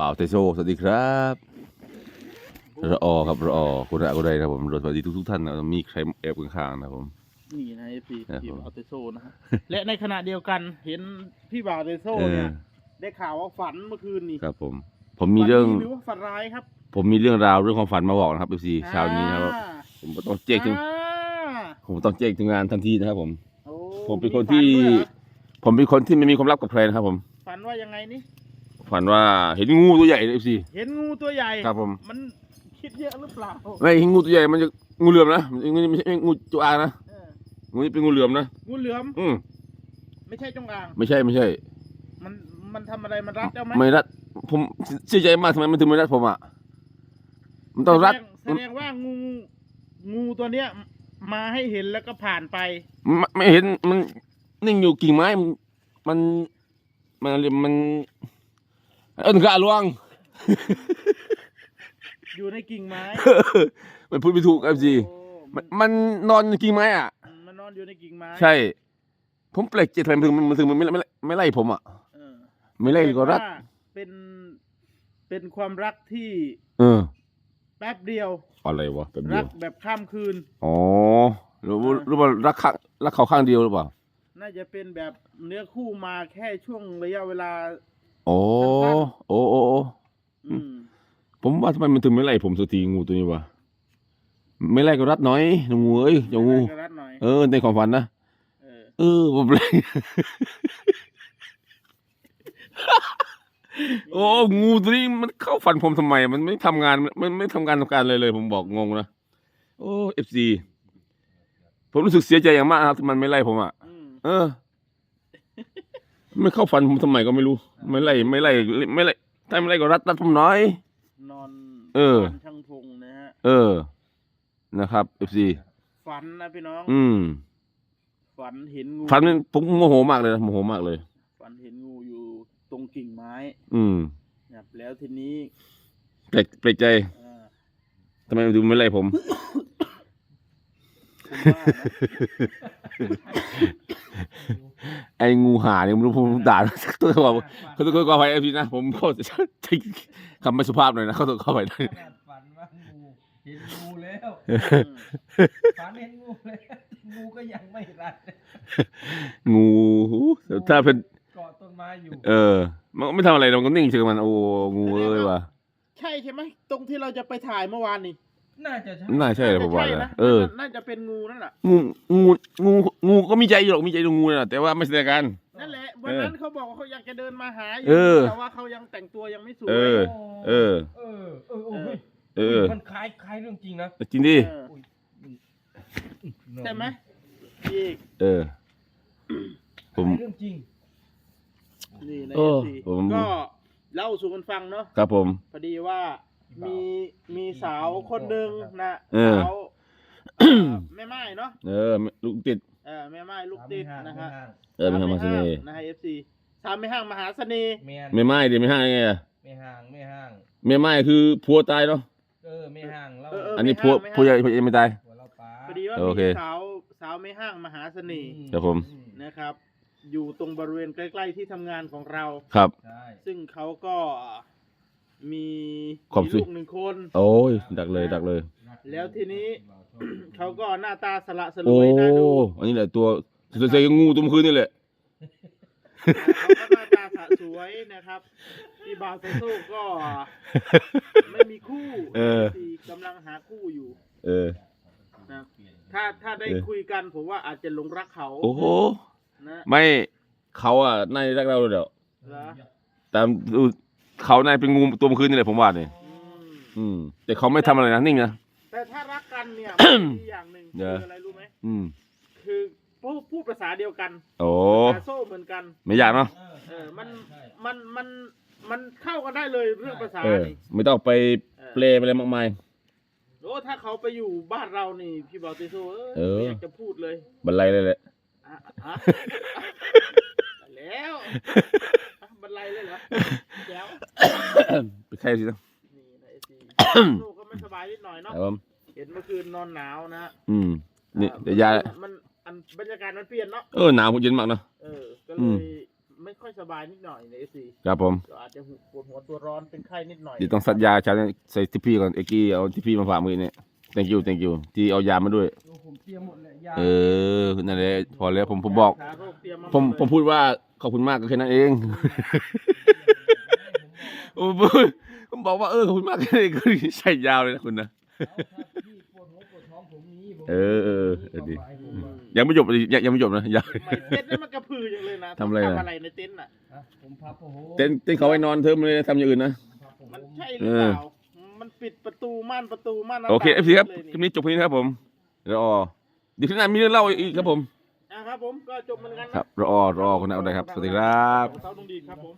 บ่าวเตโซสวัสดีครับรออครับรออคุณระกุไดครับผมรสวัสดีทุกทุกๆท่านนะครับมีใครแอบข้างๆนะครับผม นี่นะเอฟซีครับพี่ผมบาวเตโซนะฮะและในขณะเดียวกันเห็นพี่บาวเตโซเอเนี่อยได้ข่าวว่าฝันเมื่อคืนนี่ครับผม ผมมีเรื่อง ฝันดีหรือว่าฝันร้ายครับผมมีเรื่องราวเรื่องความฝันมาบอกนะครับเอฟซีเช้านี้นะครับ อ่าผมก็ต้องแจ้งถึง อ่าผมต้องแจ้งถึงงานทันทีนะครับผม โอ้ผมเป็นคนฝัที่ด้วยเหรอผมเป็นคนที่ไม่มีความลับกับใครนะครับผม ฝันว่ายังไงนี่ ฝันว่าเห็นงูตัวใหญ่เอฟซีเห็นงูตัวใหญ่ครับผมมันคิดเยอะหรือเปล่าไม่เห็นงูตัวใหญ่มันจะงูเหลือมนะมันไม่ใช่งูจงอางนะเอองูนี่เป็นงูเหลือมนะงูเหลือมอืมไม่ใช่จงอางไม่ใช่ไม่ใช่ มันมันทำอะไรมันรัดเจ้าไหมไม่รัดผมเสียใจมากทำไมมันถึงไม่รัดผมอะมันต้องรัด แสดงแสดงว่างูงูตัวเนี้ย มาให้เห็นแล้วก็ผ่านไป ไม่ไม่เห็นมันนิ่งอยู่กิ่งไม้มันมันมันอะไรมัน เอิ้นกะลวง อยู่ในกิ่งไม้มันพูดไม่ถูกครับจีโอ้มัมันนมันนอนอยู่กิ่งไม้อะ มันนอนอยู่ในกิ่งไม้ใช่ ผมแปลกใจทำไมมันถึงมันถึงมันไม่ไม่ไม่ไล่ผมอะ เออไม่ไล่ก็รัดแปลว่าเป็นเป็นความรักที่เออ แป๊บเดียว อะไรวะแบบเดีรัยกวแบบข้ามคืน อ๋อหรือว่าหรือว่ารักข้างรักเขาข้างเดียวหรือเปล่า น่าจะเป็นแบบเนื้อคู่มาแค่ช่วงระยะเวลา โอ้โอ้โอ้โอ้อืมผมว่าทำไมมันถึงไม่ไล่ผมสักทีงูตัวนี้วะไม่ไล่ก็รัดน้อยงูเอ้ยเจ้างูได้ก็รัดหน่อยเออในความฝันนะ เออเออผมเลย โอ้งูตัวนี้มันเข้าฝันผมทำไม มันไม่ทำงานมันไม่ทำงานทำการเลยเลย ผมบอกงงนะ โอ้เอฟซีผมรู้สึกเสียใจอย่างมากนะครับที่มันไม่ไล่ผมอะ อืมเออ ไม่เข้าฝันผมทำไมก็ไม่รู้ ไม่ไล่ไม่ไล่ไม่ไล่ถ้าไม่ไล่ก็รัดรัดผมน้อย นอนเออ นนช่างพงนะฮะ เออ นะครับเอฟซีฝันนะพี่น้อง อืมฝันเห็นงูฝันมันผมโมโหมากเลยนะโมโหมากเลย ฝันเห็นงูอยู่ตรงกิ่งไม้อืมนะครับแล้วทีนี้แปลกแปลกใจเอ่อทำไมมันถึงไม่ไล่ผม ผมว่านะ ไอ้งูห่าเนี่ยผมรู้ผมด่าตัวเขาบอกเขาต้องขอไปไอพีนะผมก็จะใช้คำไม่สุภาพหน่อยนะเขาต้องเข้าไปด้วยขนาดฝันว่างูเห็นงูแล้วอืมฝันเห็นงูแล้วงูก็ยังไม่รัดงูถ้าเป็นเกาะต้นไม้อยู่ เออ มันก็ไม่ทำอะไรเราก็นิ่งเฉยมันโอ้งูเอ้ยว่ะใช่ใช่ไหมตรงที่เราจะไปถ่ายเมื่อวานนี่ น่าจะใช่น่าใช่เลยผมว่าใช่นะนะเออ น่าจะเป็นงูนั่นแหละงูงูงูงูก็มีใจอยู่หรอกมีใจตรงงูนะแต่ว่าไม่แสดงกัน นั่นแหละวันนั้นเขาบอกว่าเขาอยากจะเดินมาหาอยู่เออ แต่ว่าเขายังแต่งตัวยังไม่สวยเออ เออ เออ เออเออเฮ้ยเออ มันคล้ายคล้ายเรื่องจริงนะจริงดิเออใช่ไหมพี่เออ ผมคล้ายเรื่องจริงนี่ในโอ้ FC ผมก็เล่าสู่กันฟังเนาะครับผม พอดีว่า มีมีสาวคนหนึ่งนะเออ สาวเอ่อแม่ไม้เนาะเออลูกติด เออแม่ไม้ลูกติดนะฮะเออไม่ทำมาเสน่ห์นะฮะ FC สามไม่ห้างมหาเสน่ห์แมนไม่ไม่ดิไม่ห้างยังไงอะไม่ห่างไม่ห่าง ไม่ไม่คือผัวตายเนาะเออไม่ห่างแล้วเออเอออันนี้ผัวผัวใหญ่ผัวใหญ่ไม่ตาย หัวเราป้าพอดีว่าโอเคมีสาวสาวไม่ห้างมหาเสน่ห์ครับผมนะครับ อยู่ตรงบริเวณใกล้ ๆ ที่ทำงานของเรา ครับ ใช่ซึ่งเขาก็มี ความมีสุขลูกหนึ่งคน โอ้ยดักเลยดักเลย แล้วทีนี้ เขาก็หน้าตาสละสลโอ้วยน่าดูอันนี้แหละตัวเสียงูตัวเมื่อคืนนี่แหละ เขาก็หน้าตาสะสวยนะครับพี่บาวเซโซ่ก็ไม่มีคู่เออที่กำลังหาคู่อยู่เออ นะถ้าถ้าได้เออ คุยกันผมว่าอาจจะหลงรักเขาโอ้โหนะไม่เขาอะนายรักเราเดี๋ยวเหรอตามดูเขานายเป็นงูตัวเมื่อคืนนี่แหละผมว่าเนี่ย อืมอืม แต่เขาไม่ทำอะไรนะนิ่งนะ แต่ถ้ารักกันเนี่ย มันมีอย่างหนึ่งเดี๋คืยว ออะไรรู้ไหมอืมคือพูดพูดภาษาเดียวกันโอ้ภาษาโซ่เหมือนกัน ไม่ยากเนาะเออมันมันมันมันเข้ากันได้เลยเรื่องภาษาเออ นี่ไม่ต้องไปเออเปลไปอะไรมากมาย โอ้ถ้าเขาไปอยู่บ้านเรานี่พี่บอลติโซเอเอออ ไม่อยากจะพูดเลยบันไลเลยแหละ อะอะแล้วอะบรรลัยเลยเหรอแจ๋วไปใครสินะนี่นะไอซี ลูกก็ไม่สบายนิดหน่อยเนาะครับผมเห็นเมื่อคืนนอนหนาวนะอืม นี่อ่าเดี๋ยวยามันอันบรรยากาศมันเปลี่ยนเนาะเออหนาวเย็นมากเนาะ เออก็อืเลมยไม่ค่อยสบายนิดหน่อยในเอซีครับผมก็อาจจะปวดหัวตัวร้อนเป็นไข้นิดหน่อยเดี๋ยวต้องสัญญาชาใส่ทิปพี่ก่อนเอกกี้เอาทิปพี่มาฝากมือเนี่ย thank you thank you ที่เอายามาด้วยโอ้ผมเตรียมหมดเลยยาเออนั่นแหละพอแล้วผมผมบอก หาโรคเตรียมมาผมหดเลยผมพูดว่าขอบคุณมากก็แค่นั้นเองผมพูด ผมบอกว่าเออขอบคุณมากแค่นั้นเองก็ใช่ยาวเลยนะคุณนะเอาถ้าพี่ปวดหัวปวดท้องผมนี้ผมเออเออเออดีความหมายผมอะยังไม่จบเลยยังยังไม่จบนะยัง ไม่เต็นท์นี่มันกระพืออย่างเลยนะทำอะไรอะ ทำอะไรในเต็นท์อะ ฮะผมพับโอ้โหเต้นเต้นเขาไว้นอนเธอไม่ได้ทำอย่างอื่นนะ พับโอ้โหมันใช่หรือเปล่า มันปิดประตูม่านประตูม่านหน้าโอเคเอต่างฟซีครับเลยคลิปนี้จบเพียงนี้ครับผมรอเดี๋ยวที่หน้ามีเรื่องเล่าอีกครับผมอะครับผมก็จบเหมือนกันคนะรับรอรอคนนั้นเอาได้ครับ สวัสดีครับ เสาตรงดีครับผม